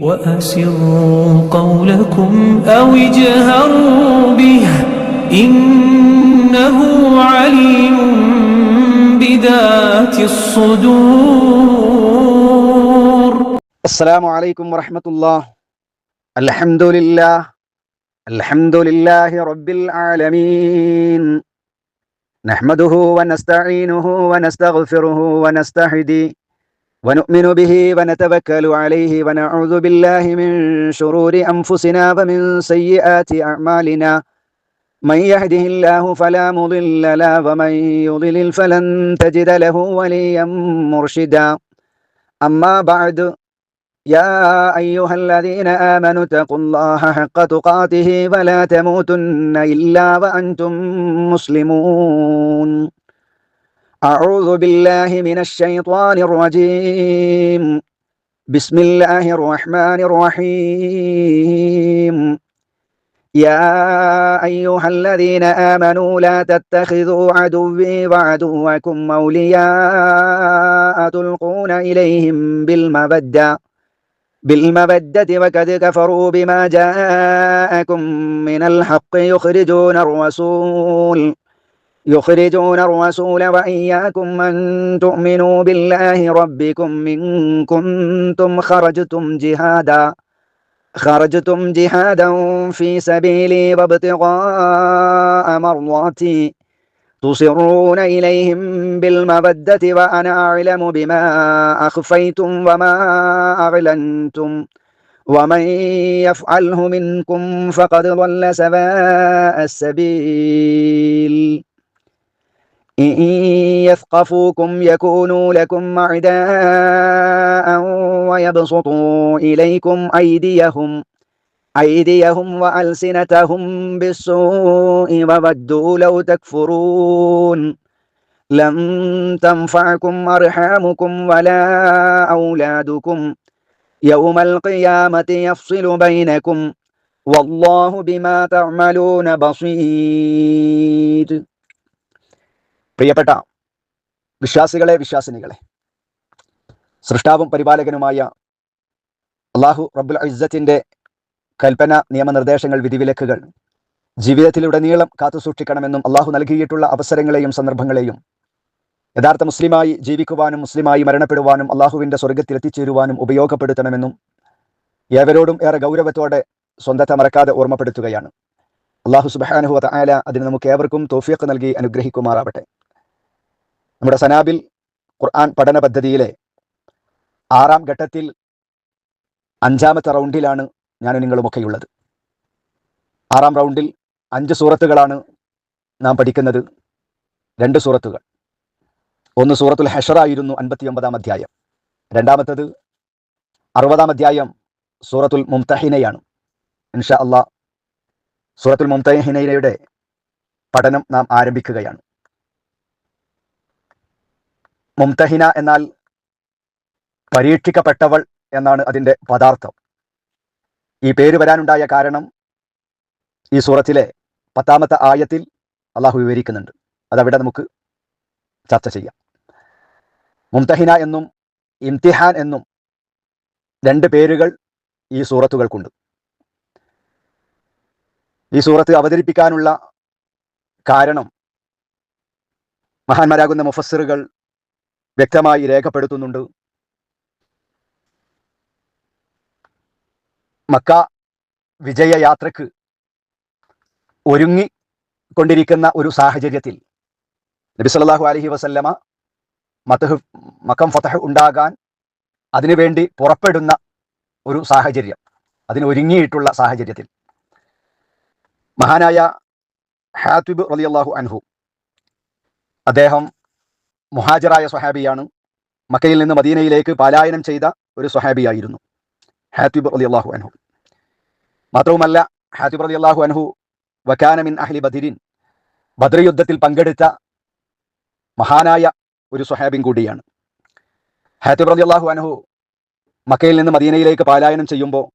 وأسروا قولكم أو اجهروا به إنه عليم بذات الصدور. السلام عليكم ورحمة الله. الحمد لله. الحمد لله رب العالمين. نحمده ونستعينه ونستغفره ونستهدي. ونؤمن به ونتوكل عليه ونعوذ بالله من شرور أنفسنا ومن سيئات أعمالنا من يهده الله فلا مضل له ومن يضلل فلن تجد له وليا مرشدا أما بعد يا أيها الذين آمنوا اتقوا الله حق تقاته ولا تموتن إلا وأنتم مسلمون أعوذ بالله من الشيطان الرجيم. بسم الله الرحمن الرحيم. يا أيها الذين آمنوا لا تتخذوا عدوي وعدوكم أولياء تلقون إليهم بالمبدة بالمبدة وقد كفروا بما جاءكم من الحق يخرجون الرسول. يخرجون الرسول وإياكم أن تؤمنوا بالله ربكم إن كنتم خرجتم جهادا خرجتم جهادا في سبيلي وابتغاء مرضاتي. تصرون إليهم بالمودة وأنا أعلم بما أخفيتم وما أعلنتم ومن يفعله منكم فقد ضل سواء السبيل. إن يثقفوكم يكونوا لكم أعداء ويبسطوا إليكم أيديهم أيديهم وألسنتهم بالسوء وودوا لو تكفرون. لم تنفعكم أرحامكم ولا أولادكم. يوم القيامة يفصل بينكم والله بما تعملون بصير. പ്രിയപ്പെട്ട വിശ്വാസികളെ വിശ്വാസിനികളെ സൃഷ്ടാവും പരിപാലകനുമായ അള്ളാഹു റബ്ബുൽ ഇസ്സത്തിന്റെ കൽപ്പന നിയമനിർദ്ദേശങ്ങൾ വിധിവിലക്കുകൾ ജീവിതത്തിലുടനീളം കാത്തുസൂക്ഷിക്കണമെന്നും അള്ളാഹു നൽകിയിട്ടുള്ള അവസരങ്ങളെയും സന്ദർഭങ്ങളെയും യഥാർത്ഥ മുസ്ലിമായി ജീവിക്കുവാനും മുസ്ലിമായി മരണപ്പെടുവാനും അള്ളാഹുവിന്റെ സ്വർഗത്തിൽ എത്തിച്ചേരുവാനും ഉപയോഗപ്പെടുത്തണമെന്നും ഏവരോടും ഏറെ ഗൗരവത്തോടെ സ്വന്തത്തെ മറക്കാതെ ഓർമ്മപ്പെടുത്തുകയാണ്. അള്ളാഹു സുബാനുഹു ആല അതിന് നമുക്ക് ഏവർക്കും തോഫിയൊക്കെ നൽകി അനുഗ്രഹിക്കുമാറാവട്ടെ. നമ്മുടെ സനാബിൽ ഖുർആൻ പഠന പദ്ധതിയിലെ ആറാം ഘട്ടത്തിൽ അഞ്ചാമത്തെ റൗണ്ടിലാണ് ഞാൻ നിങ്ങളുമൊക്കെയുള്ളത് ആറാം റൗണ്ടിൽ അഞ്ച് സൂറത്തുകളാണ് നാം പഠിക്കുന്നത്. രണ്ട് സൂറത്തുകൾ. ഒന്ന് സൂറത്തുൽ ഹഷറായിരുന്നു അൻപത്തി ഒമ്പതാം അധ്യായം. രണ്ടാമത്തത് അറുപതാം അധ്യായം സൂറത്തുൽ മുംതഹിനയാണ്. ഇൻഷാ അള്ളാ സൂറത്തുൽ മുംതഹിനയുടെ പഠനം നാം ആരംഭിക്കുകയാണ്. മുംതഹിന എന്നാൽ പരീക്ഷിക്കപ്പെട്ടവൾ എന്നാണ് അതിന്റെ പദാർത്ഥം. ഈ പേര് വരാനുണ്ടായ കാരണം ഈ സൂറത്തിലെ പത്താമത്തെ ആയത്തിൽ അള്ളാഹു വിവരിക്കുന്നുണ്ട്. അതവിടെ നമുക്ക് ചർച്ച ചെയ്യാം. മുംതഹിന എന്നും ഇംതിഹാൻ എന്നും രണ്ട് പേരുകൾ ഈ സൂറത്തുകൾക്കുണ്ട്. ഈ സൂറത്ത് അവതരിപ്പിക്കാനുള്ള കാരണം മഹാന്മാരാകുന്ന മുഫസ്സിറുകൾ വ്യക്തമായി രേഖപ്പെടുത്തുന്നുണ്ട്. മക്ക വിജയയാത്രക്ക് ഒരുങ്ങി കൊണ്ടിരിക്കുന്ന ഒരു സാഹചര്യത്തിൽ നബി സല്ലല്ലാഹു അലൈഹി വസല്ലമ മതഹ് മക്കം ഫതഹ് ഉണ്ടാകാൻ അതിനുവേണ്ടി പുറപ്പെടുന്ന ഒരു സാഹചര്യം അതിനൊരുങ്ങിയിട്ടുള്ള സാഹചര്യത്തിൽ. മഹാനായ ഹാത്തിബ് റളിയല്ലാഹു അൻഹു അദ്ദേഹം മുഹാജറായ സ്വഹാബിയാണ് മക്കയിൽ നിന്ന് മദീനയിലേക്ക് പലായനം ചെയ്ത ഒരു സ്വഹാബിയായിരുന്നു. ഹാത്തിബ് അലി അള്ളാഹു അനഹു മാത്രവുമല്ല ഹാത്തിബ് അലി അള്ളാഹു അനഹു മിൻ അഹ്ലി ബദിരിൻ ബദ്ർ യുദ്ധത്തിൽ പങ്കെടുത്ത മഹാനായ ഒരു സ്വഹാബിൻ കൂടിയാണ്. ഹാത്തിബ് അലി അള്ളാഹു അനഹു മക്കയിൽ നിന്ന് മദീനയിലേക്ക് പാലായനം ചെയ്യുമ്പോൾ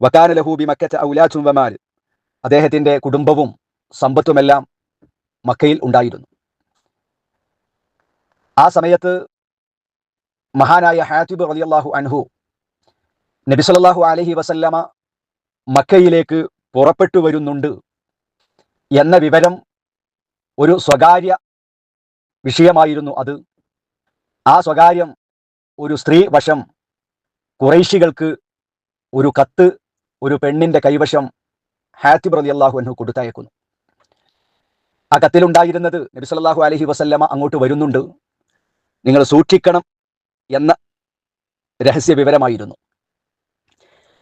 വക്കാന ലഹൂബി മക്കച്ച ഔലാ ചുംബമാൽ അദ്ദേഹത്തിന്റെ കുടുംബവും സമ്പത്തുമെല്ലാം മക്കയിൽ ഉണ്ടായിരുന്നു. ആ സമയത്ത് മഹാനായ ഹാത്തിബ് റളിയല്ലാഹു അൻഹു നബി സല്ലല്ലാഹു അലൈഹി വസല്ലമ മക്കയിലേക്ക് പുറപ്പെട്ടു വരുന്നുണ്ട് എന്ന വിവരം ഒരു സ്വകാര്യ വിഷയമായിരുന്നു അത്. ആ സ്വകാര്യം ഒരു സ്ത്രീ വശം കുറൈശികൾക്ക് ഒരു കത്ത് ഒരു പെണ്ണിന്റെ കൈവശം ഹാത്തിബ് റലി അള്ളാഹു അൻഹു കൊടുത്തയക്കുന്നു. ആ കത്തിലുണ്ടായിരുന്നത് നബി സല്ലല്ലാഹു അലൈഹി വസല്ലമ അങ്ങോട്ട് വരുന്നുണ്ട്. നിങ്ങൾ സൂക്ഷിക്കണം എന്ന രഹസ്യ വിവരമായിരുന്നു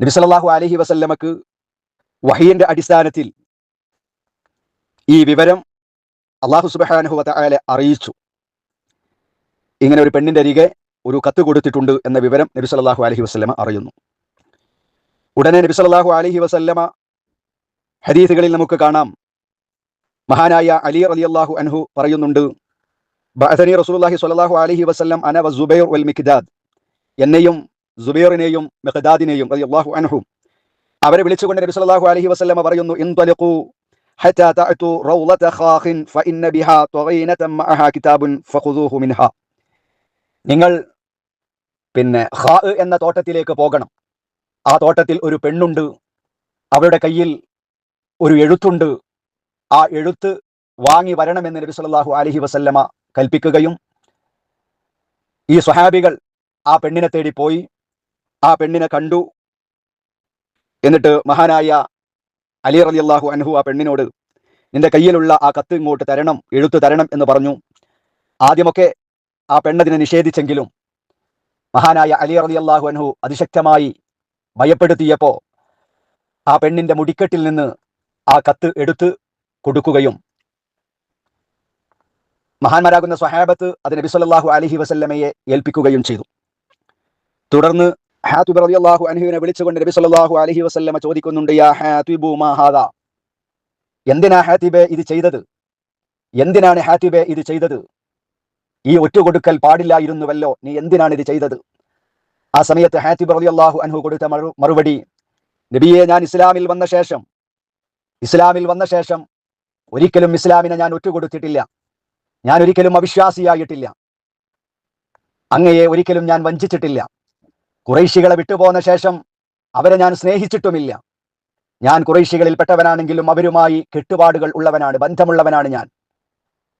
നബി അലഹി വസല്ലമക്ക് വഹിയന്റെ അടിസ്ഥാനത്തിൽ ഈ വിവരം അള്ളാഹു സുബ്ഹാനഹു വതആല അറിയിച്ചു. ഇങ്ങനെ ഒരു പെണ്ണിന്റെ അരികെ ഒരു കത്ത് കൊടുത്തിട്ടുണ്ട് എന്ന വിവരം നബി സല്ലല്ലാഹു അലൈഹി വസല്ലമ അറിയുന്നു. ഉടനെ നബി സല്ലല്ലാഹു അലൈഹി വസല്ലമ ഹദീസുകളിൽ നമുക്ക് കാണാം. മഹാനായ അലി അലി അള്ളാഹു അൻഹു പറയുന്നുണ്ട് ബഅഥനി റസൂലുള്ളാഹി സ്വല്ലല്ലാഹു അലൈഹി വസല്ലം അന വസുബൈർ വൽ മിഖ്ദാദ്. എന്നെയും സുബൈറിനെയും മിഖ്ദാദിനെയും റളിയല്ലാഹു അൻഹു അവരെ വിളിച്ചുകൊണ്ട് നബി സല്ലല്ലാഹു അലൈഹി വസല്ലം പറയുന്നു ഇൻതലിഖു ഹത്താ തഅതു റൗളത ഖാഖിൻ ഫഇന്ന ബിഹാ തുഗീനതൻ മഅഹാ കിതാബുൻ ഫഖുദൂഹു മിൻഹാ. നിങ്ങൾ പിന്നെ ഖാ എന്ന തോട്ടത്തിലേക്ക് പോകണം. ആ തോട്ടത്തിൽ ഒരു പെണ്ണുണ്ട്. അവരുടെ കയ്യിൽ ഒരു എഴുത്തുണ്ട്. ആ എഴുത്ത് വാങ്ങി വരണമെന്ന് നബി സല്ലല്ലാഹു അലൈഹി വസല്ലമ കൽപ്പിക്കുകയും ഈ സ്വഹാബികൾ ആ പെണ്ണിനെ തേടി പോയി. ആ പെണ്ണിനെ കണ്ടു. എന്നിട്ട് മഹാനായ അലി റളിയല്ലാഹു അൻഹു ആ പെണ്ണിനോട് നിന്റെ കയ്യിലുള്ള ആ കത്ത് ഇങ്ങോട്ട് തരണം എഴുത്ത് തരണം എന്ന് പറഞ്ഞു. ആദ്യമൊക്കെ ആ പെണ്ണതിനെ നിഷേധിച്ചെങ്കിലും മഹാനായ അലി റളിയല്ലാഹു അൻഹു അതിശക്തമായി ഭയപ്പെടുത്തിയപ്പോൾ ആ പെണ്ണിന്റെ മുടിക്കെട്ടിൽ നിന്ന് ആ കത്ത് എടുത്ത് കൊടുക്കുകയും മഹാന്മാരാകുന്ന സ്വഹാബത്ത് അത് നബി സല്ലല്ലാഹു അലൈഹി വസല്ലമയെ ഏൽപ്പിക്കുകയും ചെയ്തു. തുടർന്ന് ഹാത്തുബ് റബി അള്ളാഹു അൻഹുവിനെ വിളിച്ചുകൊണ്ട് നബി സല്ലാഹു അലഹി വസല്ലമ ചോദിക്കുന്നുണ്ട് യാ ഹാത്തിബു മഹാദ എന്തിനാ ഹാത്തിബെ ഇത് ചെയ്തത്? എന്തിനാണ് ഹാത്തിബെ ഇത് ചെയ്തത്? ഈ ഒറ്റുകൊടുക്കൽ പാടില്ലായിരുന്നുവല്ലോ നീ എന്തിനാണ് ഇത് ചെയ്തത്? ആ സമയത്ത് ഹാത്തിബ് റളിയല്ലാഹു അൻഹു കൊടുത്ത മറുപടി നബിയെ ഞാൻ ഇസ്ലാമിൽ വന്ന ശേഷം ഇസ്ലാമിൽ വന്ന ശേഷം ഒരിക്കലും ഇസ്ലാമിനെ ഞാൻ ഒറ്റുകൊടുത്തിട്ടില്ല. ഞാൻ ഒരിക്കലും അവിശ്വാസിയായിട്ടില്ല. അങ്ങയെ ഒരിക്കലും ഞാൻ വഞ്ചിച്ചിട്ടില്ല. കുറേശികളെ വിട്ടുപോന്ന ശേഷം അവരെ ഞാൻ സ്നേഹിച്ചിട്ടുമില്ല. ഞാൻ കുറേശികളിൽ പെട്ടവനാണെങ്കിലും അവരുമായി കെട്ടുപാടുകൾ ഉള്ളവനാണ് ബന്ധമുള്ളവനാണ് ഞാൻ.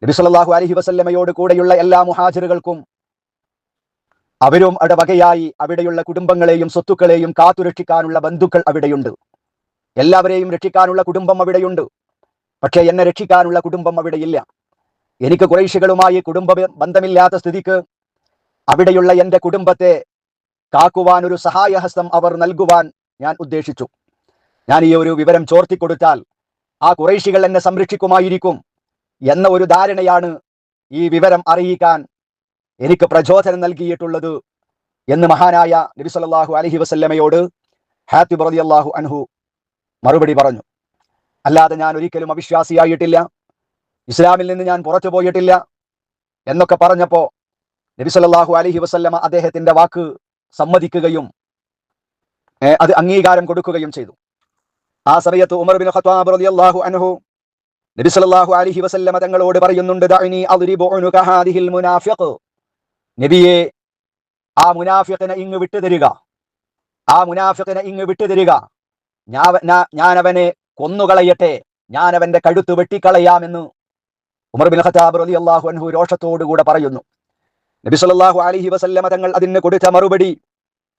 നബി സല്ലല്ലാഹു അലൈഹി വസല്ലമയോട് കൂടെയുള്ള എല്ലാ മുഹാജിറുകൾക്കും അവരും അവിടെ വകയായി അവിടെയുള്ള കുടുംബങ്ങളെയും സ്വത്തുക്കളെയും കാത്തുരക്ഷിക്കാനുള്ള ബന്ധുക്കൾ അവിടെയുണ്ട്. എല്ലാവരെയും രക്ഷിക്കാനുള്ള കുടുംബം അവിടെയുണ്ട്. പക്ഷേ എന്നെ രക്ഷിക്കാനുള്ള കുടുംബം അവിടെയില്ല എനിക്ക് കുറേശികളുമായി കുടുംബ ബന്ധമില്ലാത്ത സ്ഥിതിക്ക് അവിടെയുള്ള എന്റെ കുടുംബത്തെ കാക്കുവാൻ ഒരു സഹായഹസ്തം അവർ നൽകുവാൻ ഞാൻ ഉദ്ദേശിച്ചു. ഞാൻ ഈ ഒരു വിവരം ചോർത്തി കൊടുത്താൽ ആ കുറേശികൾ എന്നെ സംരക്ഷിക്കുമായിരിക്കും എന്ന ഒരു ധാരണയാണ് ഈ വിവരം അറിയിക്കാൻ എനിക്ക് പ്രചോദനം നൽകിയിട്ടുള്ളത് എന്ന് മഹാനായ നബി സല്ലല്ലാഹു അലൈഹി വസല്ലമയോട് ഹാത്തിബ് അള്ളാഹു അൻഹു മറുപടി പറഞ്ഞു. അല്ലാതെ ഞാൻ ഒരിക്കലും അവിശ്വാസിയായിട്ടില്ല. ഇസ്ലാമിൽ നിന്ന് ഞാൻ പുറത്തു പോയിട്ടില്ല എന്നൊക്കെ പറഞ്ഞപ്പോ നബി സല്ലല്ലാഹു അലൈഹി വസല്ലമ അദ്ദേഹത്തിന്റെ വാക്ക് സമ്മതിക്കുകയും അത് അംഗീകാരം കൊടുക്കുകയും ചെയ്തു. ആ സമയത്ത് ഉമർ ബിൻ ഖത്താബ് റളിയല്ലാഹു അൻഹു നബി സല്ലല്ലാഹു അലൈഹി വസല്ലമ തങ്ങളോട് പറയുന്നുണ്ട് ഹാദിഹിൽ നബിയെ ആ മുനാഫിഖിനെ ഇങ്ങ് വിട്ടുതരിക. ആ മുനാഫിഖിനെ ഇങ്ങ് വിട്ടുതരിക. ഞാൻ അവനെ കൊന്നുകളയട്ടെ ഞാൻ അവന്റെ കഴുത്ത് വെട്ടിക്കളയാമെന്ന് ഉമർ ബിൻ ഖത്താബ് അള്ളാഹു അൻഹു രോഷത്തോടു കൂടെ പറയുന്നു. നബി സല്ലല്ലാഹു അലൈഹി വസല്ലമ തങ്ങൾ അതിന് കൊടുത്ത മറുപടി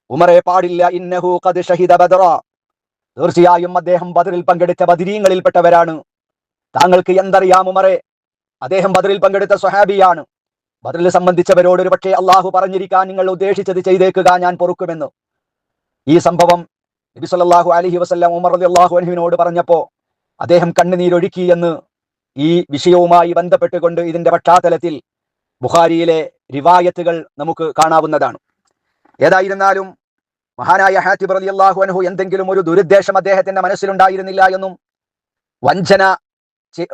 ഉമറെ പാടില്ല ഇന്നഹു ഖദ് ബദറ. തീർച്ചയായും അദ്ദേഹം ബദറിൽ പങ്കെടുത്ത ബദരീങ്ങളിൽപ്പെട്ടവരാണ്. താങ്കൾക്ക് എന്തറിയാം ഉമറെ? അദ്ദേഹം ബദറിൽ പങ്കെടുത്ത സ്വഹാബിയാണ്. ബദറിൽ സംബന്ധിച്ചവരോട് ഒരു പക്ഷേ അള്ളാഹു പറഞ്ഞിരിക്കാൻ നിങ്ങൾ ഉദ്ദേശിച്ചത് ചെയ്തേക്കുക ഞാൻ പൊറുക്കുമെന്ന്. ഈ സംഭവം നബി സല്ലല്ലാഹു അലൈഹി വസല്ലം ഉമർ റളിയല്ലാഹു അൻഹുവിനോട് പറഞ്ഞപ്പോ അദ്ദേഹം കണ്ണുനീരൊഴുക്കി എന്ന് ഈ വിഷയവുമായി ബന്ധപ്പെട്ടുകൊണ്ട് ഇതിന്റെ പശ്ചാത്തലത്തിൽ ബുഖാരിയിലെ റിവായത്തുകൾ നമുക്ക് കാണാവുന്നതാണ്. ഏതായിരുന്നാലും മഹാനായ ഹാറ്റിബ് അലി അള്ളാഹു അൻഹു എന്തെങ്കിലും ഒരു ദുരുദ്ദേശം അദ്ദേഹത്തിന്റെ മനസ്സിലുണ്ടായിരുന്നില്ല എന്നും വഞ്ചന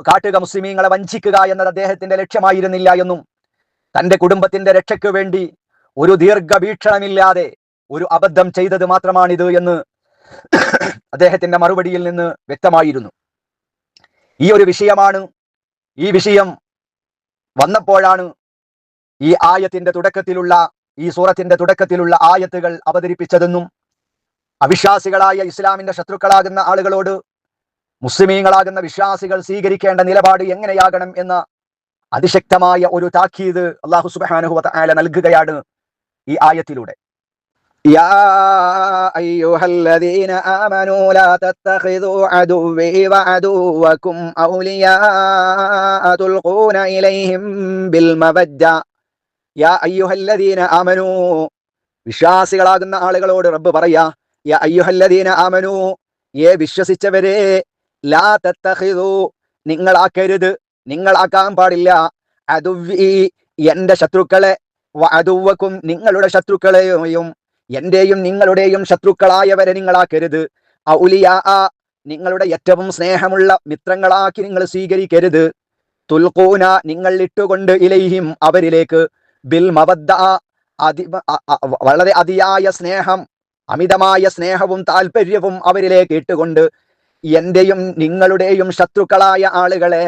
കാട്ടുക മുസ്ലിമീങ്ങളെ വഞ്ചിക്കുക എന്നത് അദ്ദേഹത്തിന്റെ ലക്ഷ്യമായിരുന്നില്ല എന്നും തന്റെ കുടുംബത്തിന്റെ രക്ഷയ്ക്ക് വേണ്ടി ഒരു ദീർഘവീക്ഷണമില്ലാതെ ഒരു അബദ്ധം ചെയ്തത് മാത്രമാണിത് എന്ന് അദ്ദേഹത്തിന്റെ മറുപടിയിൽ നിന്ന് വ്യക്തമായിരുന്നു. ഈ ഒരു വിഷയമാണ്. ഈ വിഷയം വന്നപ്പോഴാണ് ഈ ആയത്തിന്റെ തുടക്കത്തിലുള്ള ഈ സൂറത്തിന്റെ തുടക്കത്തിലുള്ള ആയത്തുകൾ അവതരിപ്പിച്ചതെന്നും അവിശ്വാസികളായ ഇസ്ലാമിന്റെ ശത്രുക്കളാകുന്ന ആളുകളോട് മുസ്ലിമീങ്ങളാകുന്ന വിശ്വാസികൾ സ്വീകരിക്കേണ്ട നിലപാട് എങ്ങനെയാകണം എന്ന അതിശക്തമായ ഒരു താക്കീത് അള്ളാഹു സുബാനുഹുവ നൽകുകയാണ് ഈ ആയത്തിലൂടെ. يا أيها الذين آمنوا لا تتخذوا عدوي وعدوكم أولياء تلقون إليهم بالمودة يا أيها الذين آمنوا വിശ്വാസികളാകുന്ന ആളുകളോട് റബ്ബ് പറയാ യാ അയ്യുഹല്ലദീന ആമനു ഏ വിശ്വസിച്ചവരെ ലാ തത്തഖിദു നിങ്ങളാക്കരുത് നിങ്ങളാക്കാൻ പാടില്ല അതുവി എന്റെ ശത്രുക്കളെ അതുവക്കും നിങ്ങളുടെ ശത്രുക്കളെയും എന്റെയും നിങ്ങളുടെയും ശത്രുക്കളായവരെ നിങ്ങളാക്കരുത്. ഔലിയാ നിങ്ങളുടെ ഏറ്റവും സ്നേഹമുള്ള മിത്രങ്ങളാക്കി നിങ്ങൾ സ്വീകരിക്കരുത്. തുൽക്കൂന നിങ്ങൾ ഇട്ടുകൊണ്ട് ഇലയിഹിം അവരിലേക്ക്. ബിൽ മവദ്ദ അതി വളരെ അതിയായ സ്നേഹം അമിതമായ സ്നേഹവും താല്പര്യവും അവരിലേക്ക് ഇട്ടുകൊണ്ട് എന്റെയും നിങ്ങളുടെയും ശത്രുക്കളായ ആളുകളെ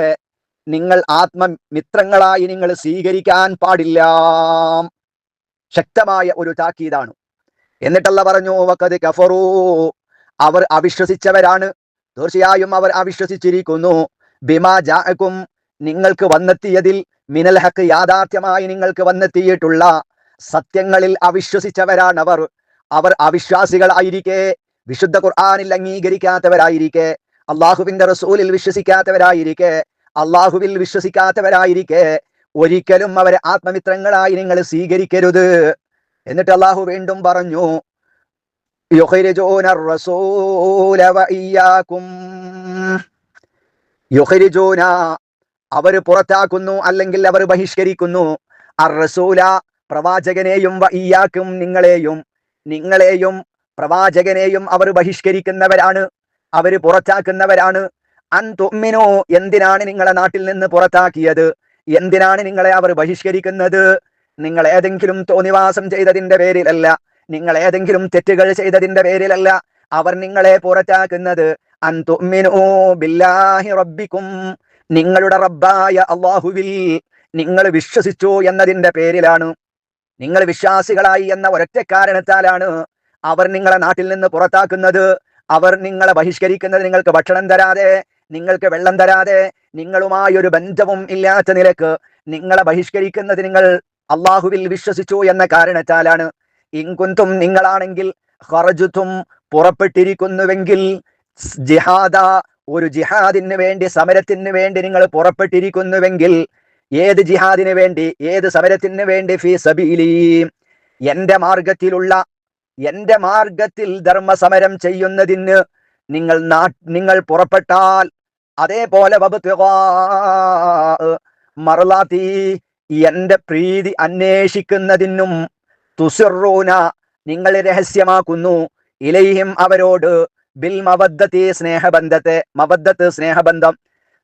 നിങ്ങൾ ആത്മമിത്രങ്ങളായി നിങ്ങൾ സ്വീകരിക്കാൻ പാടില്ല. ശക്തമായ ഒരു താക്കീതാണ്. എന്നിട്ടല്ല പറഞ്ഞു വക്കത് കഫറൂ. അവർ അവിശ്വസിച്ചവരാണ്. തീർച്ചയായും അവർ അവിശ്വസിച്ചിരിക്കുന്നു. ബിമാ ജാഅക്കും നിങ്ങൾക്ക് വന്നെത്തിയതിൽ മിനൽ ഹക്ക് യാഥാർത്ഥ്യമായി നിങ്ങൾക്ക് വന്നെത്തിയിട്ടുള്ള സത്യങ്ങളിൽ അവിശ്വസിച്ചവരാണ് അവർ അവർ അവിശ്വാസികളായിരിക്കെ വിശുദ്ധ ഖുർആാനിൽ അംഗീകരിക്കാത്തവരായിരിക്കെ അള്ളാഹുവിന്റെ റസൂലിൽ വിശ്വസിക്കാത്തവരായിരിക്കെ അള്ളാഹുവിൽ വിശ്വസിക്കാത്തവരായിരിക്കെ. ഒരിക്കലും അവരെ ആത്മമിത്രങ്ങളായി നിങ്ങൾ സ്വീകരിക്കരുത്. എന്നിട്ട് അള്ളാഹു വീണ്ടും പറഞ്ഞു യുഹരിജൂന അവർ പുറത്താക്കുന്നു അല്ലെങ്കിൽ അവർ ബഹിഷ്കരിക്കുന്നു. അർ റസൂല പ്രവാചകനെയും വയ്യാക്കും നിങ്ങളെയും നിങ്ങളെയും പ്രവാചകനെയും അവർ ബഹിഷ്കരിക്കുന്നവരാണ് അവർ പുറത്താക്കുന്നവരാണ്. അൻ തുമ്മിനോ എന്തിനാണ് നിങ്ങളെ നാട്ടിൽ നിന്ന് പുറത്താക്കിയത്? എന്തിനാണ് നിങ്ങളെ അവർ ബഹിഷ്കരിക്കുന്നത്? നിങ്ങൾ ഏതെങ്കിലും തോന്നിവാസം ചെയ്തതിന്റെ പേരിലല്ല നിങ്ങൾ ഏതെങ്കിലും തെറ്റുകൾ ചെയ്തതിന്റെ പേരിലല്ല അവർ നിങ്ങളെ പുറത്താക്കുന്നത്. റബ്ബിക്കും നിങ്ങളുടെ റബ്ബായ അള്ളാഹുവിൽ നിങ്ങൾ വിശ്വസിച്ചു എന്നതിന്റെ പേരിലാണ്. നിങ്ങൾ വിശ്വാസികളായി എന്ന ഒരൊറ്റ കാരണത്താലാണ് അവർ നിങ്ങളെ നാട്ടിൽ നിന്ന് പുറത്താക്കുന്നത്. അവർ നിങ്ങളെ ബഹിഷ്കരിക്കുന്നത് നിങ്ങൾക്ക് ഭക്ഷണം തരാതെ നിങ്ങൾക്ക് വെള്ളം തരാതെ നിങ്ങളുമായി ഒരു ബന്ധവും ഇല്ലാത്ത നിലയ്ക്ക് നിങ്ങളെ ബഹിഷ്കരിക്കുന്നത് നിങ്ങൾ അള്ളാഹുവിൽ വിശ്വസിച്ചു എന്ന കാരണത്താലാണ് ഇങ്കുന്തും നിങ്ങളാണെങ്കിൽ ഹറജുത്തും പുറപ്പെട്ടിരിക്കുന്നുവെങ്കിൽ ജിഹാദ ഒരു ജിഹാദിന് വേണ്ടി സമരത്തിന് വേണ്ടി നിങ്ങൾ പുറപ്പെട്ടിരിക്കുന്നുവെങ്കിൽ ഏത് ജിഹാദിന് വേണ്ടി ഏത് സമരത്തിന് വേണ്ടി? ഫീ സബീലി. എന്റെ മാർഗത്തിലുള്ള എന്റെ മാർഗത്തിൽ ധർമ്മസമരം ചെയ്യുന്നതിന് നിങ്ങൾ നാ നിങ്ങൾ പുറപ്പെട്ടാൽ അതേപോലെ മറലാത്തി എന്റെ പ്രീതി അന്വേഷിക്കുന്നതിനും തുസിറൂന നിങ്ങൾ രഹസ്യമാക്കുന്നു. ഇലയും അവരോട് ബിൽ മവദ്ദത്തി സ്നേഹബന്ധത്തെ മവദ്ദത്ത് സ്നേഹബന്ധം.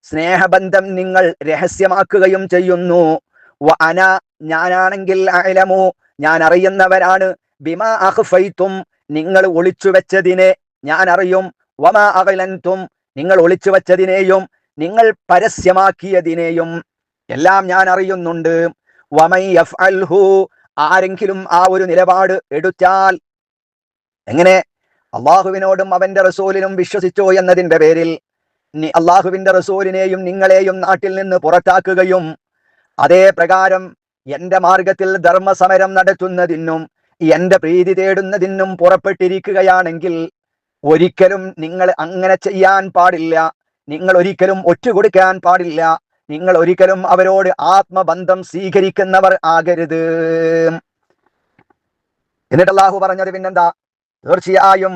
സ്നേഹബന്ധം നിങ്ങൾ രഹസ്യമാക്കുകയും ചെയ്യുന്നു. അന ഞാനാണെങ്കിൽ അലമു ഞാൻ അറിയുന്നവരാണ് ബിമ അഹ്ഫൈത്തും നിങ്ങൾ ഒളിച്ചു വെച്ചതിനെ ഞാൻ അറിയും വമ അകലൻതും നിങ്ങൾ ഒളിച്ചു വെച്ചതിനെയും നിങ്ങൾ പരസ്യമാക്കിയതിനെയും. എല്ലാം ഞാൻ അറിയുന്നുണ്ട്. ആരെങ്കിലും ആ ഒരു നിലപാട് എടുത്താൽ എങ്ങനെ? അള്ളാഹുവിനോടും അവന്റെ റസൂലിനും വിശ്വസിച്ചോ എന്നതിന്റെ പേരിൽ അള്ളാഹുവിന്റെ റസൂലിനെയും നിങ്ങളെയും നാട്ടിൽ നിന്ന് പുറത്താക്കുകയും അതേ പ്രകാരം എന്റെ മാർഗത്തിൽ ധർമ്മസമരം നടത്തുന്നതിനും എന്റെ പ്രീതി തേടുന്നതിനും പുറപ്പെട്ടിരിക്കുകയാണെങ്കിൽ ഒരിക്കലും നിങ്ങൾ അങ്ങനെ ചെയ്യാൻ പാടില്ല. നിങ്ങൾ ഒരിക്കലും ഒറ്റുകൊടുക്കാൻ പാടില്ല. നിങ്ങൾ ഒരിക്കലും അവരോട് ആത്മബന്ധം സ്വീകരിക്കുന്നവർ ആകരുത്. എന്നിട്ട് അള്ളാഹു പറഞ്ഞത് പിന്നെന്താ? തീർച്ചയായും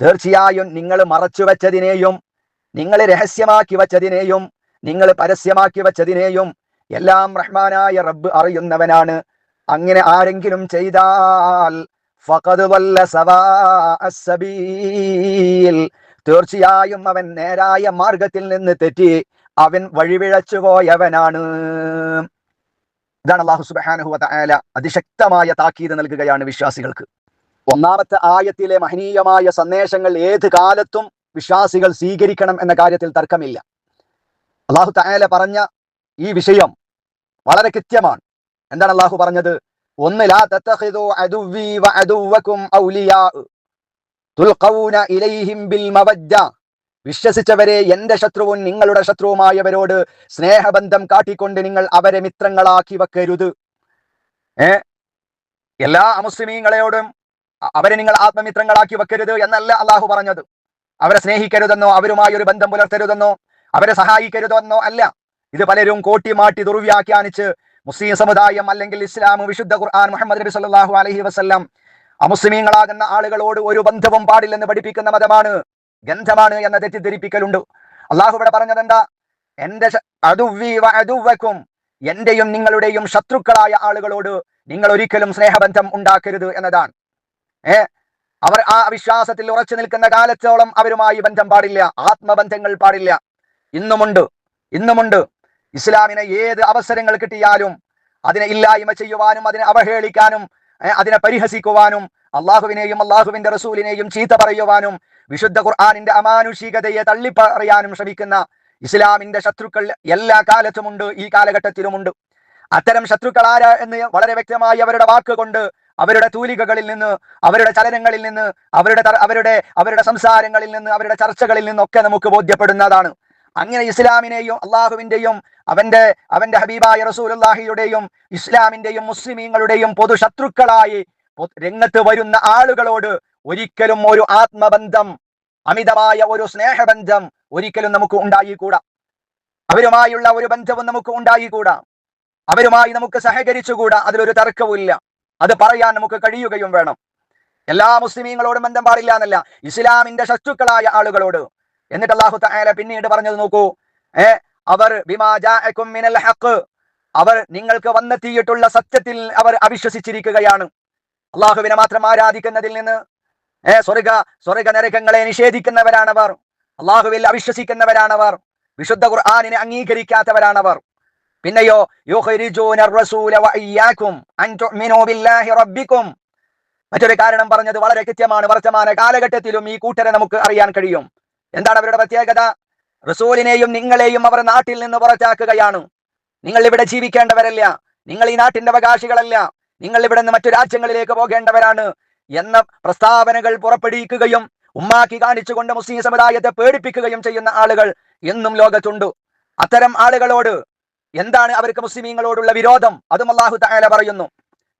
തീർച്ചയായും നിങ്ങൾ മറച്ചു വെച്ചതിനെയും നിങ്ങൾ രഹസ്യമാക്കി വച്ചതിനെയും നിങ്ങൾ പരസ്യമാക്കി വച്ചതിനെയും എല്ലാം റഹ്മാനായ റബ്ബ് അറിയുന്നവനാണ്. അങ്ങനെ ആരെങ്കിലും ചെയ്താൽ വല്ല തീർച്ചയായും അവൻ നേരായ മാർഗത്തിൽ നിന്ന് തെറ്റി. അവൻ വഴിവിഴച്ചു പോയവനാണ്. ഇതാണ് അള്ളാഹു സുബാനഹു വല അതിശക്തമായ താക്കീത് നൽകുകയാണ് വിശ്വാസികൾക്ക്. ഒന്നാമത്തെ ആയത്തിലെ മഹനീയമായ സന്ദേശങ്ങൾ ഏത് കാലത്തും വിശ്വാസികൾ സ്വീകരിക്കണം എന്ന കാര്യത്തിൽ തർക്കമില്ല. അള്ളാഹു തായാല പറഞ്ഞ ഈ വിഷയം വളരെ കൃത്യമാണ്. എന്താണ് അള്ളാഹു പറഞ്ഞത്? ഒന്ന് തത്തഖിദു വ ഔലിയാ. തുൽഖൗന ഇലൈഹിം ബിൽ മവജ്ജ. വിശ്വസിച്ചവരെ എന്റെ ശത്രുവും നിങ്ങളുടെ ശത്രുവുമായവരോട് സ്നേഹബന്ധം കാട്ടിക്കൊണ്ട് നിങ്ങൾ അവരെ മിത്രങ്ങളാക്കി വെക്കരുത്. ഏ? എല്ലാ അമുസ്ലിമീങ്ങളെയോടും അവരെ നിങ്ങൾ ആത്മമിത്രങ്ങളാക്കി വെക്കരുത് എന്നല്ല അള്ളാഹു പറഞ്ഞത്. അവരെ സ്നേഹിക്കരുതെന്നോ അവരുമായി ഒരു ബന്ധം പുലർത്തരുതെന്നോ അവരെ സഹായിക്കരുതെന്നോ അല്ല. ഇത് പലരും കോട്ടിമാട്ടി ദുർവ്യാഖ്യാനിച്ച് മുസ്ലിം സമുദായം അല്ലെങ്കിൽ ഇസ്ലാം വിശുദ്ധ ഖുർആൻ മുഹമ്മദ് നബി സല്ലല്ലാഹു അലൈഹി വസല്ലം അമുസ്ലിമീങ്ങളാകുന്ന ആളുകളോട് ഒരു ബന്ധവും പാടില്ലെന്ന് പഠിപ്പിക്കുന്ന മതമാണ് ഗന്ധമാണ് എന്ന തെറ്റിദ്ധരിപ്പിക്കലുണ്ട്. അള്ളാഹു ഇവിടെ പറഞ്ഞത് എന്താ എന്റെ അതുവക്കും എന്റെയും നിങ്ങളുടെയും ശത്രുക്കളായ ആളുകളോട് നിങ്ങൾ ഒരിക്കലും സ്നേഹബന്ധം ഉണ്ടാക്കരുത് എന്നതാണ്. ഏ? അവർ ആ വിശ്വാസത്തിൽ ഉറച്ചു നിൽക്കുന്ന കാലത്തോളം അവരുമായി ബന്ധം പാടില്ല ആത്മബന്ധങ്ങൾ പാടില്ല. ഇന്നുമുണ്ട് ഇന്നുമുണ്ട്. ഇസ്ലാമിനെ ഏത് അവസരങ്ങൾ കിട്ടിയാലും അതിനെ ഇല്ലായ്മ ചെയ്യുവാനും അതിനെ അവഹേളിക്കാനും അതിനെ പരിഹസിക്കുവാനും അള്ളാഹുവിനെയും അള്ളാഹുവിന്റെ റസൂലിനെയും ചീത്ത പറയുവാനും വിശുദ്ധ ഖുർആാനിന്റെ അമാനുഷികതയെ തള്ളിപ്പറയാനും ശ്രമിക്കുന്ന ഇസ്ലാമിന്റെ ശത്രുക്കൾ എല്ലാ കാലത്തുമുണ്ട് ഈ കാലഘട്ടത്തിലുമുണ്ട്. അത്തരം ശത്രുക്കൾ ആരാ എന്ന് വളരെ വ്യക്തമായി അവരുടെ വാക്കുകൊണ്ട് അവരുടെ തൂലികകളിൽ നിന്ന് അവരുടെ ചലനങ്ങളിൽ നിന്ന് അവരുടെ അവരുടെ അവരുടെ സംസാരങ്ങളിൽ നിന്ന് അവരുടെ ചർച്ചകളിൽ നിന്നൊക്കെ നമുക്ക് ബോധ്യപ്പെടുന്നതാണ്. അങ്ങനെ ഇസ്ലാമിനെയും അള്ളാഹുവിന്റെയും അവന്റെ അവന്റെ ഹബീബായ റസൂലുള്ളാഹിയുടെയും ഇസ്ലാമിന്റെയും മുസ്ലിമീങ്ങളുടെയും പൊതു ശത്രുക്കളായി രംഗത്ത് വരുന്ന ആളുകളോട് ഒരിക്കലും ഒരു ആത്മബന്ധം അമിതമായ ഒരു സ്നേഹബന്ധം ഒരിക്കലും നമുക്ക് ഉണ്ടായിക്കൂടാ. അവരുമായുള്ള ഒരു ബന്ധവും നമുക്ക് ഉണ്ടായിക്കൂടാ. അവരുമായി നമുക്ക് സഹകരിച്ചുകൂടാ. അതിലൊരു തർക്കവുമില്ല. അത് പറയാൻ നമുക്ക് കഴിയുകയും വേണം. എല്ലാ മുസ്ലിമീങ്ങളോടും ബന്ധം പാടില്ല എന്നല്ല. ഇസ്ലാമിന്റെ ശത്രുക്കളായ ആളുകളോട് എന്നിട്ട് അള്ളാഹു തആല പിന്നീട് പറഞ്ഞത് നോക്കൂ. ഏ അവർ അവർ നിങ്ങൾക്ക് വന്നെത്തിയിട്ടുള്ള സത്യത്തിൽ അവർ അവിശ്വസിച്ചിരിക്കുകയാണ്. അള്ളാഹുവിനെ മാത്രം ആരാധിക്കുന്നതിൽ നിന്ന് ഏ സ്വർഗ സ്വർഗ നരകങ്ങളെ നിഷേധിക്കുന്നവരാണവർ. അള്ളാഹുവിൽ അവിശ്വസിക്കുന്നവരാണവർ. വിശുദ്ധ ഖുർആാനിനെ അംഗീകരിക്കാത്തവരാണവർ. പിന്നെയോ മറ്റൊരു കാരണം പറഞ്ഞത് വളരെ കൃത്യമാണ്. വർത്തമാന കാലഘട്ടത്തിലും ഈ കൂട്ടരെ നമുക്ക് അറിയാൻ കഴിയും. എന്താണ് അവരുടെ പ്രത്യേകത? റസൂലിനെയും നിങ്ങളെയും അവർ നാട്ടിൽ നിന്ന് പുറത്താക്കുകയാണ്. നിങ്ങൾ ഇവിടെ ജീവിക്കേണ്ടവരല്ല. നിങ്ങൾ ഈ നാട്ടിന്റെ അവകാശികളല്ല. നിങ്ങൾ ഇവിടെ നിന്ന് മറ്റു രാജ്യങ്ങളിലേക്ക് പോകേണ്ടവരാണ് എന്ന പ്രസ്താവനകൾ പുറപ്പെടുവിക്കുകയും ഉമ്മാക്കി കാണിച്ചുകൊണ്ട് മുസ്ലിം സമുദായത്തെ പേടിപ്പിക്കുകയും ചെയ്യുന്ന ആളുകൾ എന്നും ലോകത്തുണ്ട്. അത്തരം ആളുകളോട് എന്താണ് അവർക്ക് മുസ്ലിമീങ്ങളോടുള്ള വിരോധം? അതും അള്ളാഹു തആല പറയുന്നു.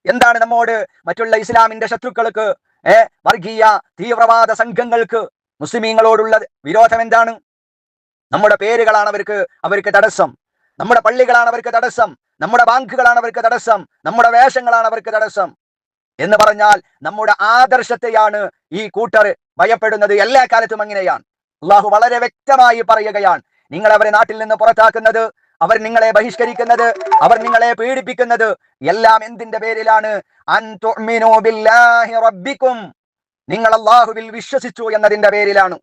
എന്താണ് നമ്മോട് മറ്റുള്ള ഇസ്ലാമിന്റെ ശത്രുക്കൾക്ക് ഏ വർഗീയ തീവ്രവാദ സംഘങ്ങൾക്ക് മുസ്ലിമീങ്ങളോടുള്ള വിരോധം എന്താണ് നമ്മുടെ പേരുകളാണ് അവർക്ക് അവർക്ക് തടസ്സം. നമ്മുടെ പള്ളികളാണ് അവർക്ക് തടസ്സം. നമ്മുടെ ബാങ്കുകളാണ് അവർക്ക് തടസ്സം. നമ്മുടെ വേഷങ്ങളാണ് അവർക്ക് തടസ്സം. എന്ന് പറഞ്ഞാൽ നമ്മുടെ ആദർശത്തെയാണ് ഈ കൂട്ടർ ഭയപ്പെടുന്നത്. എല്ലാ കാലത്തും അങ്ങനെയാണ്. അള്ളാഹു വളരെ വ്യക്തമായി പറയുകയാണ്. നിങ്ങൾ അവരെ നാട്ടിൽ നിന്ന് പുറത്താക്കുന്നത് അവർ നിങ്ങളെ ബഹിഷ്കരിക്കുന്നത് അവർ നിങ്ങളെ പീഡിപ്പിക്കുന്നത് എല്ലാം എന്തിന്റെ പേരിലാണ്? നിങ്ങൾ അള്ളാഹുവിൽ വിശ്വസിച്ചു എന്നതിന്റെ പേരിലാണ്.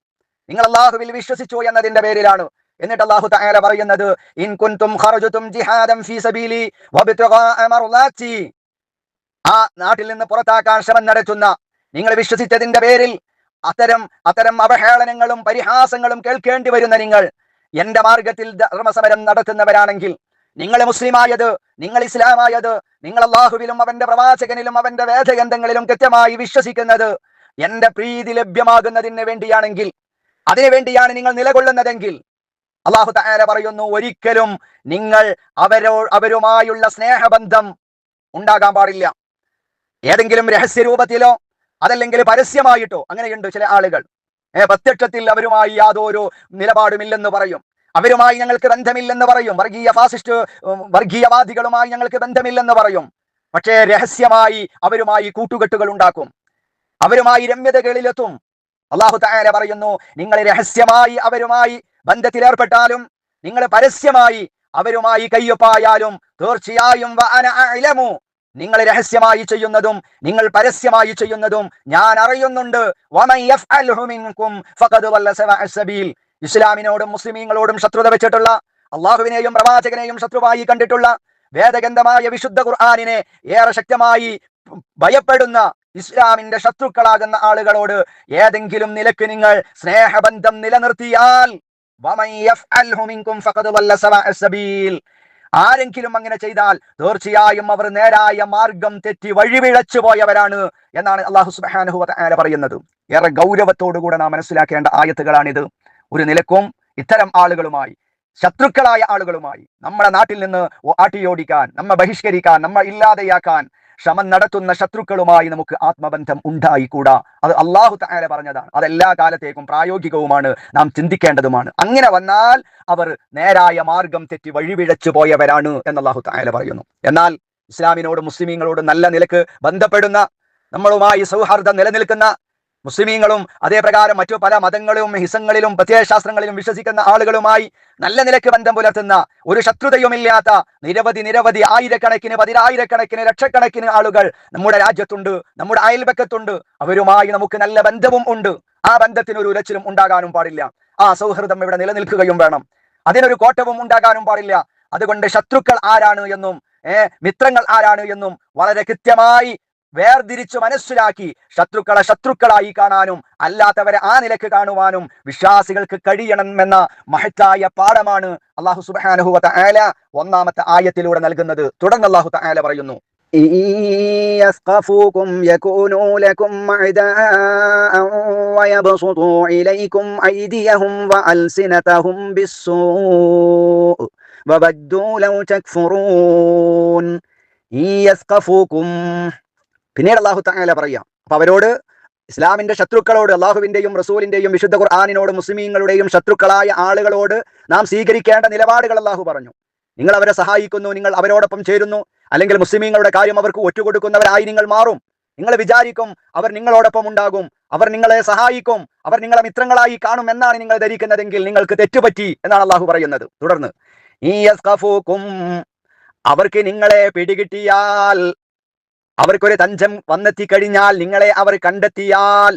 നിങ്ങൾ അള്ളാഹുവിൽ വിശ്വസിച്ചു എന്നതിന്റെ പേരിലാണ്. എന്നിട്ട് അള്ളാഹു തആല പറയുന്നത് ഇൻ കുൻതും ഖറജതും ജിഹാദൻ ഫീ സബീലി വബ്തിഗാഅ ആ നാട്ടിൽ നിന്ന് പുറത്താക്കാൻ ശ്രമം നടത്തുന്ന നിങ്ങൾ വിശ്വസിച്ചതിന്റെ പേരിൽ അത്തരം അത്തരം അവഹേളനങ്ങളും പരിഹാസങ്ങളും കേൾക്കേണ്ടി വരുന്ന നിങ്ങൾ എന്റെ മാർഗത്തിൽ ധർമ്മസമരം നടത്തുന്നവരാണെങ്കിൽ നിങ്ങൾ മുസ്ലിമായത് നിങ്ങൾ ഇസ്ലാമായത് നിങ്ങൾ അള്ളാഹുവിലും അവന്റെ പ്രവാചകനിലും അവന്റെ വേദഗ്രന്ഥങ്ങളിലും കൃത്യമായി വിശ്വസിക്കുന്നത് എന്റെ പ്രീതി ലഭ്യമാകുന്നതിന് വേണ്ടിയാണെങ്കിൽ അതിനു വേണ്ടിയാണ് നിങ്ങൾ നിലകൊള്ളുന്നതെങ്കിൽ അള്ളാഹു തആല പറയുന്നു ഒരിക്കലും നിങ്ങൾ അവരോ അവരുമായുള്ള സ്നേഹബന്ധം ഉണ്ടാകാൻ പാടില്ല. ഏതെങ്കിലും രഹസ്യ രൂപത്തിലോ അതല്ലെങ്കിൽ പരസ്യമായിട്ടോ അങ്ങനെയുണ്ട് ചില ആളുകൾ. പ്രത്യക്ഷത്തിൽ അവരുമായി യാതൊരു നിലപാടുമില്ലെന്ന് പറയും. അവരുമായി ഞങ്ങൾക്ക് ബന്ധമില്ലെന്ന് പറയും. വർഗീയ ഫാസിസ്റ്റ് വർഗീയവാദികളുമായി ഞങ്ങൾക്ക് ബന്ധമില്ലെന്ന് പറയും. പക്ഷേ രഹസ്യമായി അവരുമായി കൂട്ടുകെട്ടുകൾ ഉണ്ടാക്കും. അവരുമായി രമ്യതകളിലെത്തും അള്ളാഹു തആല പറയുന്നു നിങ്ങൾ രഹസ്യമായി അവരുമായി ബന്ധത്തിലേർപ്പെട്ടാലും നിങ്ങൾ പരസ്യമായി അവരുമായി കയ്യൊപ്പായാലും തീർച്ചയായും നിങ്ങൾ രഹസ്യമായി ചെയ്യുന്നതും നിങ്ങൾ പരസ്യമായി ചെയ്യുന്നതും ഞാൻ അറിയുന്നുണ്ട്. ഇസ്ലാമിനോടും മുസ്ലിമീങ്ങളോടും ശത്രുത വെച്ചിട്ടുള്ള അള്ളാഹുവിനെയും പ്രവാചകനെയും ശത്രുവായി കണ്ടിട്ടുള്ള വേദഗന്ധമായ വിശുദ്ധ ഖുർആാനിനെ ഏറെ ശക്തമായി ഭയപ്പെടുന്ന ഇസ്ലാമിന്റെ ശത്രുക്കളാകുന്ന ആളുകളോട് ഏതെങ്കിലും നിലയ്ക്ക് നിങ്ങൾ സ്നേഹബന്ധം നിലനിർത്തിയാൽ ആരെങ്കിലും അങ്ങനെ ചെയ്താൽ തീർച്ചയായും അവർ നേരായ മാർഗം തെറ്റി വഴിവിഴച്ചു പോയവരാണ് എന്നാണ് അള്ളാഹു സുബാനുഹു പറയുന്നത്. ഏറെ ഗൗരവത്തോടുകൂടെ നാം മനസ്സിലാക്കേണ്ട ആയത്തുകളാണിത്. ഒരു നിലക്കും ഇത്തരം ആളുകളുമായി ശത്രുക്കളായ ആളുകളുമായി നമ്മുടെ നാട്ടിൽ നിന്ന് ആട്ടിയോടിക്കാൻ നമ്മെ ബഹിഷ്കരിക്കാൻ നമ്മെ ഇല്ലാതെയാക്കാൻ ശ്രമം നടത്തുന്ന ശത്രുക്കളുമായി നമുക്ക് ആത്മബന്ധം ഉണ്ടായിക്കൂടാ? അത് അള്ളാഹു താര പറഞ്ഞതാണ്. അതെല്ലാ കാലത്തേക്കും പ്രായോഗികവുമാണ്. നാം ചിന്തിക്കേണ്ടതുമാണ്. അങ്ങനെ വന്നാൽ അവർ നേരായ മാർഗം തെറ്റി വഴിവിഴച്ചു പോയവരാണ് എന്ന് അള്ളാഹു താര പറയുന്നു. എന്നാൽ ഇസ്ലാമിനോട് മുസ്ലിമീങ്ങളോട് നല്ല നിലയ്ക്ക് ബന്ധപ്പെടുന്ന നമ്മളുമായി സൗഹാർദ്ദം നിലനിൽക്കുന്ന മുസ്ലിമീങ്ങളും അതേപ്രകാരം മറ്റു പല മതങ്ങളിലും ഹിസങ്ങളിലും പ്രത്യയശാസ്ത്രങ്ങളിലും വിശ്വസിക്കുന്ന ആളുകളുമായി നല്ല നിലയ്ക്ക് ബന്ധം പുലർത്തുന്ന ഒരു ശത്രുതയുമില്ലാത്ത നിരവധി നിരവധി ആയിരക്കണക്കിന് പതിനായിരക്കണക്കിന് ലക്ഷക്കണക്കിന് ആളുകൾ നമ്മുടെ രാജ്യത്തുണ്ട് നമ്മുടെ അയൽപക്കത്തുണ്ട്. അവരുമായി നമുക്ക് നല്ല ബന്ധവും ഉണ്ട്. ആ ബന്ധത്തിന് ഒരു ഉരച്ചിലും ഉണ്ടാകാനും പാടില്ല. ആ സൗഹൃദം ഇവിടെ നിലനിൽക്കുകയും വേണം. അതിനൊരു കോട്ടവും ഉണ്ടാകാനും പാടില്ല. അതുകൊണ്ട് ശത്രുക്കൾ ആരാണ് എന്നും ഏർ മിത്രങ്ങൾ ആരാണ് എന്നും വളരെ കൃത്യമായി വേർതിരിച്ചു മനസ്സിലാക്കി ശത്രുക്കളെ ശത്രുക്കളായി കാണാനും അല്ലാത്തവരെ ആ നിലക്ക് കാണുവാനും വിശ്വാസികൾക്ക് കഴിയണം എന്ന മഹത്തായ പാഠമാണ് അള്ളാഹു സുബ്ഹാനഹു വതആല ഒന്നാമത്തെ ആയത്തിലൂടെ നൽകുന്നത് തുടർന്ന് അള്ളാഹു തആല പറയുന്നു إن يثقفوكم يكونوا لكم أعداء ويبسطوا إليكم أيديهم وألسنتهم بالسوء وودوا لو تكفرون إن يثقفوكم പിന്നീട് അള്ളാഹു തആല പറയാം അപ്പൊ അവരോട് ഇസ്ലാമിന്റെ ശത്രുക്കളോട് അള്ളാഹുവിന്റെയും റസൂലിന്റെയും വിശുദ്ധ ഖുർആാനിനോട് മുസ്ലിമീങ്ങളുടെയും ശത്രുക്കളായ ആളുകളോട് നാം സ്വീകരിക്കേണ്ട നിലപാടുകൾ അള്ളാഹു പറഞ്ഞു. നിങ്ങൾ അവരെ സഹായിക്കുന്നു നിങ്ങൾ അവരോടൊപ്പം ചേരുന്നു അല്ലെങ്കിൽ മുസ്ലിമീങ്ങളുടെ കാര്യം അവർക്ക് ഒറ്റുകൊടുക്കുന്നവരായി നിങ്ങൾ മാറും. നിങ്ങൾ വിചാരിക്കും അവർ നിങ്ങളോടൊപ്പം ഉണ്ടാകും അവർ നിങ്ങളെ സഹായിക്കും അവർ നിങ്ങളെ മിത്രങ്ങളായി കാണും എന്നാണ് നിങ്ങൾ ധരിക്കുന്നതെങ്കിൽ നിങ്ങൾക്ക് തെറ്റുപറ്റി എന്നാണ് അള്ളാഹു പറയുന്നത്. തുടർന്ന് അവർക്ക് നിങ്ങളെ പിടികിട്ടിയാൽ അവർക്കൊരു തഞ്ചം വന്നെത്തി കഴിഞ്ഞാൽ നിങ്ങളെ അവർ കണ്ടെത്തിയാൽ.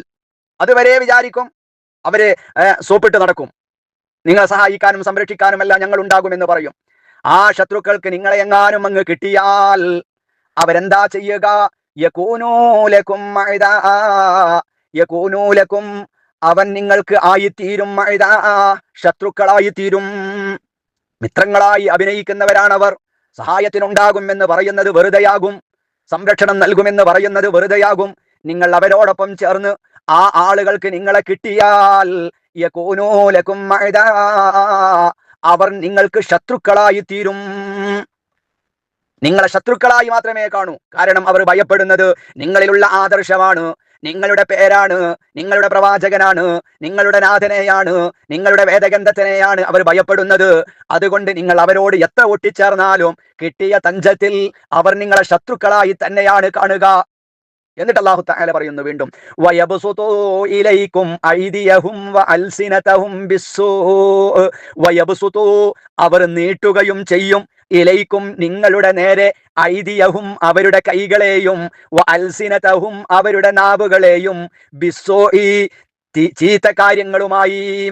അതുവരെ വിചാരിക്കും അവർ സോപ്പിട്ട് നടക്കും. നിങ്ങളെ സഹായിക്കാനും സംരക്ഷിക്കാനും എല്ലാം ഞങ്ങൾ ഉണ്ടാകുമെന്ന് പറയും. ആ ശത്രുക്കൾക്ക് നിങ്ങളെ എങ്ങാനും അങ്ങ് കിട്ടിയാൽ അവരെന്താ ചെയ്യുക? യകൂനൂലക്കും. യകൂനൂലക്കും അവൻ നിങ്ങൾക്ക് ആയിത്തീരും ശത്രുക്കളായി ശത്രുക്കളായിത്തീരും. മിത്രങ്ങളായി അഭിനയിക്കുന്നവരാണവർ. സഹായത്തിനുണ്ടാകും എന്ന് പറയുന്നത് വെറുതെയാകും. സംരക്ഷണം നൽകുമെന്ന് പറയുന്നത് വെറുതെയാകും. നിങ്ങൾ അവരോടൊപ്പം ചേർന്ന് ആ ആളുകൾക്ക് നിങ്ങളെ കിട്ടിയാൽ. അവർ നിങ്ങൾക്ക് ശത്രുക്കളായി തീരും. നിങ്ങളെ ശത്രുക്കളായി മാത്രമേ കാണൂ. കാരണം അവർ ഭയപ്പെടുന്നത് നിങ്ങളിലുള്ള ആദർശമാണ്. നിങ്ങളുടെ പേരാണ് നിങ്ങളുടെ പ്രവാചകനാണ് നിങ്ങളുടെ നാഥനെയാണ് നിങ്ങളുടെ വേദഗ്രന്ഥത്തിനെയാണ് അവർ ഭയപ്പെടുന്നത്. അതുകൊണ്ട് നിങ്ങൾ അവരോട് എത്ര ഒട്ടിച്ചേർന്നാലും കിട്ടിയ തഞ്ചത്തിൽ അവർ നിങ്ങളെ ശത്രുക്കളായി തന്നെയാണ് കാണുക. എന്നിട്ട് അള്ളാഹു തആല പറയുന്നു വീണ്ടും അവർ നീട്ടുകയും ചെയ്യും. ഇലൈക്കും നിങ്ങളുടെ നേരെ ഐദിയഹും അവരുടെ കൈകളെയും അൽസിനതഹും അവരുടെ നാവുകളെയും ബിസോ ഈ ചീത്ത കാര്യങ്ങളുമായി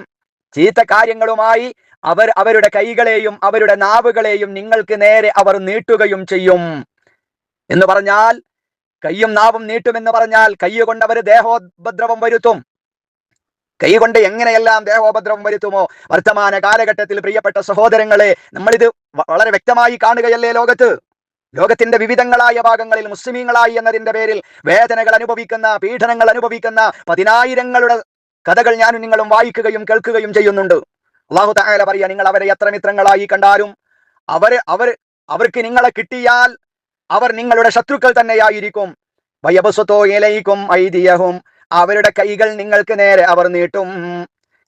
ചീത്ത കാര്യങ്ങളുമായി അവർ അവരുടെ കൈകളെയും അവരുടെ നാവുകളെയും നിങ്ങൾക്ക് നേരെ അവർ നീട്ടുകയും ചെയ്യും. എന്ന് പറഞ്ഞാൽ കയ്യും നാവും നീട്ടുമെന്ന് പറഞ്ഞാൽ കൈ അവർ ദേഹോപദ്രവം വരുത്തും. കൈ കൊണ്ട് എങ്ങനെയെല്ലാം ദേഹോപദ്രവം വരുത്തുമോ? വർത്തമാന കാലഘട്ടത്തിൽ പ്രിയപ്പെട്ട സഹോദരങ്ങളെ നമ്മളിത് വളരെ വ്യക്തമായി കാണുകയല്ലേ ലോകത്ത്? ലോകത്തിന്റെ വിവിധങ്ങളായ ഭാഗങ്ങളിൽ മുസ്ലിമീങ്ങളായി എന്നതിന്റെ പേരിൽ വേദനകൾ അനുഭവിക്കുന്ന പീഡനങ്ങൾ അനുഭവിക്കുന്ന പതിനായിരങ്ങളുടെ കഥകൾ ഞാനും നിങ്ങളും വായിക്കുകയും കേൾക്കുകയും ചെയ്യുന്നുണ്ട്. അള്ളാഹു താല പറയാ നിങ്ങൾ അവരെ എത്ര മിത്രങ്ങളായി കണ്ടാലും അവർ അവർ അവർക്ക് നിങ്ങളെ കിട്ടിയാൽ അവർ നിങ്ങളുടെ ശത്രുക്കൾ തന്നെയായിരിക്കും. വയബസ്വത്തോ ഇലയിക്കും ഐതിയഹും അവരുടെ കൈകൾ നിങ്ങൾക്ക് നേരെ അവർ നീട്ടും.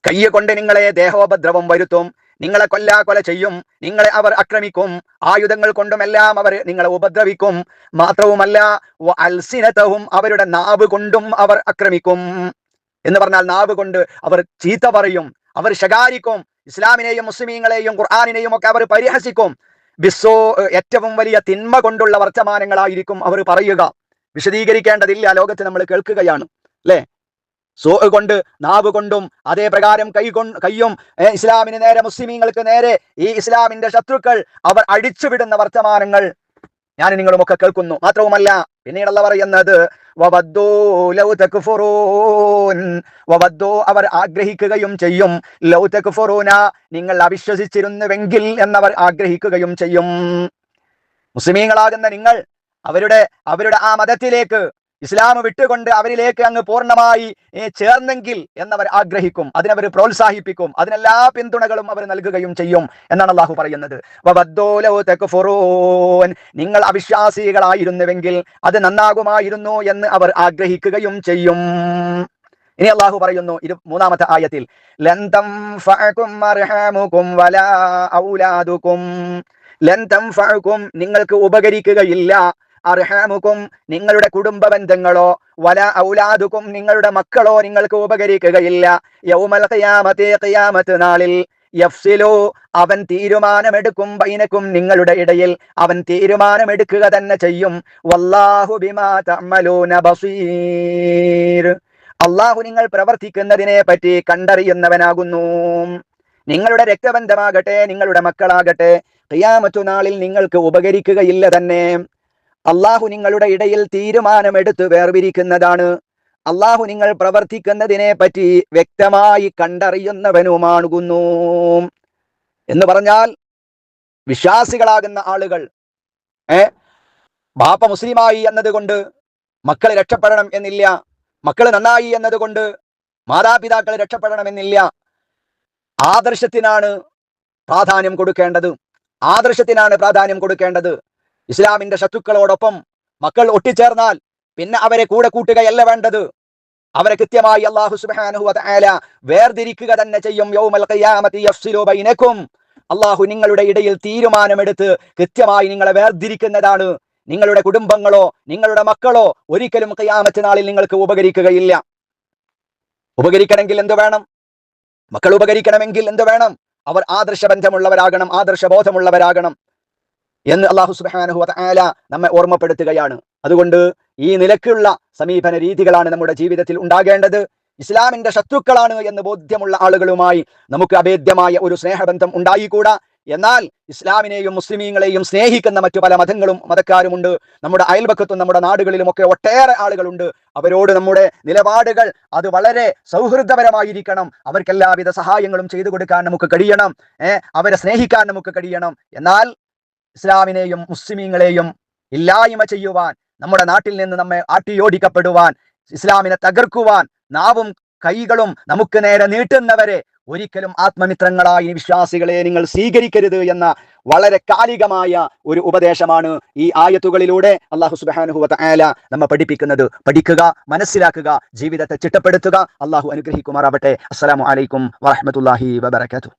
കയ്യെ കൊണ്ട് നിങ്ങളെ ദേഹോപദ്രവം വരുത്തും. നിങ്ങളെ കൊല്ലാ കൊല ചെയ്യും നിങ്ങളെ അവർ ആക്രമിക്കും ആയുധങ്ങൾ കൊണ്ടുമെല്ലാം അവർ നിങ്ങളെ ഉപദ്രവിക്കും. മാത്രവുമല്ല അൽസിനത്തവും അവരുടെ നാവ് കൊണ്ടും അവർ ആക്രമിക്കും. എന്ന് പറഞ്ഞാൽ നാവ് കൊണ്ട് അവർ ചീത്ത പറയും അവർ ശകാരിക്കും. ഇസ്ലാമിനെയും മുസ്ലിമീങ്ങളെയും ഖുർആാനിനെയും ഒക്കെ അവർ പരിഹസിക്കും. ബിസ്സോ ഏറ്റവും വലിയ തിന്മ കൊണ്ടുള്ള വർത്തമാനങ്ങളായിരിക്കും അവർ പറയുക. വിശദീകരിക്കേണ്ടതില്ല ലോകത്ത് നമ്മൾ കേൾക്കുകയാണ് അല്ലെ? സോ കൊണ്ട് നാവ് കൊണ്ടും അതേ പ്രകാരം കൈ കൊ കയ്യും ഇസ്ലാമിന് നേരെ മുസ്ലിമീങ്ങൾക്ക് നേരെ ഈ ഇസ്ലാമിന്റെ ശത്രുക്കൾ അവർ അടിച്ചുവിടുന്ന വർത്തമാനങ്ങൾ ഞാൻ നിങ്ങളുമൊക്കെ കേൾക്കുന്നു. മാത്രവുമല്ല പിന്നീടുള്ള പറയുന്നത് അവർ ആഗ്രഹിക്കുകയും ചെയ്യും ലൗ തക്ഫുറൂന നിങ്ങൾ അവിശ്വസിച്ചിരുന്നുവെങ്കിൽ എന്നവർ ആഗ്രഹിക്കുകയും ചെയ്യും. മുസ്ലിമീങ്ങളാകുന്ന നിങ്ങൾ അവരുടെ അവരുടെ ആ മതത്തിലേക്ക് ഇസ്ലാം വിട്ടുകൊണ്ട് അവരിലേക്ക് അങ്ങ് പൂർണമായി ചേർന്നെങ്കിൽ എന്നവർ ആഗ്രഹിക്കും. അതിനവർ പ്രോത്സാഹിപ്പിക്കും. അതിനെല്ലാ പിന്തുണകളും അവർ നൽകുകയും ചെയ്യും എന്നാണ് അള്ളാഹു പറയുന്നത്. നിങ്ങൾ അവിശ്വാസികളായിരുന്നുവെങ്കിൽ അത് നന്നാകുമായിരുന്നു എന്ന് അവർ ആഗ്രഹിക്കുകയും ചെയ്യും. ഇനി അള്ളാഹു പറയുന്നു ഇരു മൂന്നാമത്തെ ആയത്തിൽ ലന്തം തൻഫഅകും നിങ്ങൾക്ക് ഉപകരിക്കുകയില്ല. അർഹാമുകും നിങ്ങളുടെ കുടുംബ ബന്ധങ്ങളോ വല ഔലാദുക്കും നിങ്ങളുടെ മക്കളോ നിങ്ങൾക്ക് ഉപകരിക്കുകയില്ല. യൗമൽ ഖിയാമത്തി ഖിയാമത്ത് നാളിൽ യഫ്സിലോ അവൻ തീരുമാനമെടുക്കും ബൈനക്കും നിങ്ങളുടെ ഇടയിൽ. അവൻ തീരുമാനമെടുക്കുക തന്നെ ചെയ്യും. വല്ലാഹു ബിമാ തഅമലൂന ബസീർ. അള്ളാഹു നിങ്ങൾ പ്രവർത്തിക്കുന്നതിനെ പറ്റി കണ്ടറിയുന്നവനാകുന്നു. നിങ്ങളുടെ രക്തബന്ധമാകട്ടെ നിങ്ങളുടെ മക്കളാകട്ടെ ക്രിയാമറ്റു നാളിൽ നിങ്ങൾക്ക് ഉപകരിക്കുകയില്ല തന്നെ. അള്ളാഹു നിങ്ങളുടെ ഇടയിൽ തീരുമാനമെടുത്ത് വേർപിരിക്കുന്നതാണ്. അള്ളാഹു നിങ്ങൾ പ്രവർത്തിക്കുന്നതിനെ പറ്റി വ്യക്തമായി കണ്ടറിയുന്നവനുമാണുകുന്നു. എന്ന് പറഞ്ഞാൽ വിശ്വാസികളാകുന്ന ആളുകൾ ഏ? ബാപ്പ മുസ്ലിമായി എന്നതുകൊണ്ട് മക്കൾ രക്ഷപ്പെടണം എന്നില്ല. മക്കൾ നന്നായി എന്നതുകൊണ്ട് മാതാപിതാക്കൾ രക്ഷപ്പെടണമെന്നില്ല ആദർശത്തിനാണ് പ്രാധാന്യം കൊടുക്കേണ്ടത്. ആദർശത്തിനാണ് പ്രാധാന്യം കൊടുക്കേണ്ടത്. ഇസ്ലാമിന്റെ ശത്രുക്കളോടൊപ്പം മക്കൾ ഒട്ടിച്ചേർന്നാൽ പിന്നെ അവരെ കൂടെ കൂട്ടുകയല്ല വേണ്ടത്. അവരെ കൃത്യമായി അള്ളാഹു സുബ്ഹാനഹു വതആല വേർതിരിക്കുക തന്നെ ചെയ്യും. യൗമൽ ബൈനക്കും. അള്ളാഹു നിങ്ങളുടെ ഇടയിൽ തീരുമാനമെടുത്ത് കൃത്യമായി നിങ്ങളെ വേർതിരിക്കുന്നതാണ്. നിങ്ങളുടെ കുടുംബങ്ങളോ നിങ്ങളുടെ മക്കളോ ഒരിക്കലും ഖിയാമത്ത് നാളിൽ നിങ്ങൾക്ക് ഉപകരിക്കുകയില്ല. ഉപകരിക്കണമെങ്കിൽ എന്ത് വേണം? മക്കൾ ഉപകരിക്കണമെങ്കിൽ എന്ത് വേണം? അവർ ആദർശ ബന്ധമുള്ളവരാകണം ആദർശബന്ധമുള്ളവരാകണം ആദർശബോധമുള്ളവരാകണം. എന്ന് അള്ളാഹു സുബ്ഹാനഹു ആല നമ്മെ ഓർമ്മപ്പെടുത്തുകയാണ്. അതുകൊണ്ട് ഈ നിലക്കുള്ള സമീപന രീതികളാണ് നമ്മുടെ ജീവിതത്തിൽ ഉണ്ടാകേണ്ടത്. ഇസ്ലാമിന്റെ ശത്രുക്കളാണ് എന്ന് ബോധ്യമുള്ള ആളുകളുമായി നമുക്ക് അഭേദ്യമായ ഒരു സ്നേഹബന്ധം ഉണ്ടായിക്കൂടാ. എന്നാൽ ഇസ്ലാമിനെയും മുസ്ലിമീങ്ങളെയും സ്നേഹിക്കുന്ന മറ്റു പല മതങ്ങളും മതക്കാരുമുണ്ട്. നമ്മുടെ അയൽപക്കത്തും നമ്മുടെ നാടുകളിലും ഒക്കെ ഒട്ടേറെ ആളുകളുണ്ട്. അവരോട് നമ്മുടെ നിലപാടുകൾ അത് വളരെ സൗഹൃദപരമായിരിക്കണം. അവർക്ക് എല്ലാവിധ സഹായങ്ങളും ചെയ്തു കൊടുക്കാൻ നമുക്ക് കഴിയണം. അവരെ സ്നേഹിക്കാൻ നമുക്ക് കഴിയണം. എന്നാൽ ഇസ്ലാമിനെയും മുസ്ലിമീങ്ങളെയും ഇല്ലായ്മ ചെയ്യുവാൻ നമ്മുടെ നാട്ടിൽ നിന്ന് നമ്മെ ആട്ടിയോടിക്കപ്പെടുവാൻ ഇസ്ലാമിനെ തകർക്കുവാൻ നാവും കൈകളും നമുക്ക് നേരെ നീട്ടുന്നവരെ ഒരിക്കലും ആത്മമിത്രങ്ങളായി വിശ്വാസികളെ നിങ്ങൾ സ്വീകരിക്കരുത് എന്ന വളരെ കാലികമായ ഒരു ഉപദേശമാണ് ഈ ആയത്തുകളിലൂടെ അള്ളാഹു സുബാനുഹുവ ആല നമ്മ പഠിപ്പിക്കുന്നത്. പഠിക്കുക മനസ്സിലാക്കുക ജീവിതത്തെ ചിട്ടപ്പെടുത്തുക. അള്ളാഹു അനുഗ്രഹിക്കുമാറാവട്ടെ. അസ്സലാമു അലൈക്കും വറഹമത്തല്ലാഹി വബർക്കാത്തു